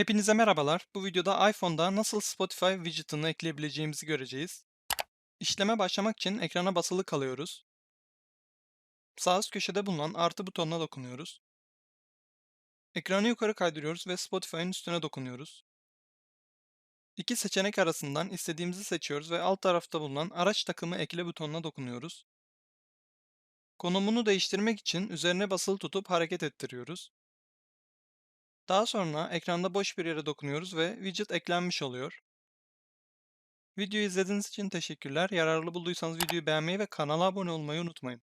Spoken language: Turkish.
Hepinize merhabalar. Bu videoda iPhone'da nasıl Spotify widget'ını ekleyebileceğimizi göreceğiz. İşleme başlamak için ekrana basılı kalıyoruz. Sağ üst köşede bulunan artı butonuna dokunuyoruz. Ekranı yukarı kaydırıyoruz ve Spotify'ın üstüne dokunuyoruz. İki seçenek arasından istediğimizi seçiyoruz ve alt tarafta bulunan araç takımı ekle butonuna dokunuyoruz. Konumunu değiştirmek için üzerine basılı tutup hareket ettiriyoruz. Daha sonra ekranda boş bir yere dokunuyoruz ve widget eklenmiş oluyor. Videoyu izlediğiniz için teşekkürler. Yararlı bulduysanız videoyu beğenmeyi ve kanala abone olmayı unutmayın.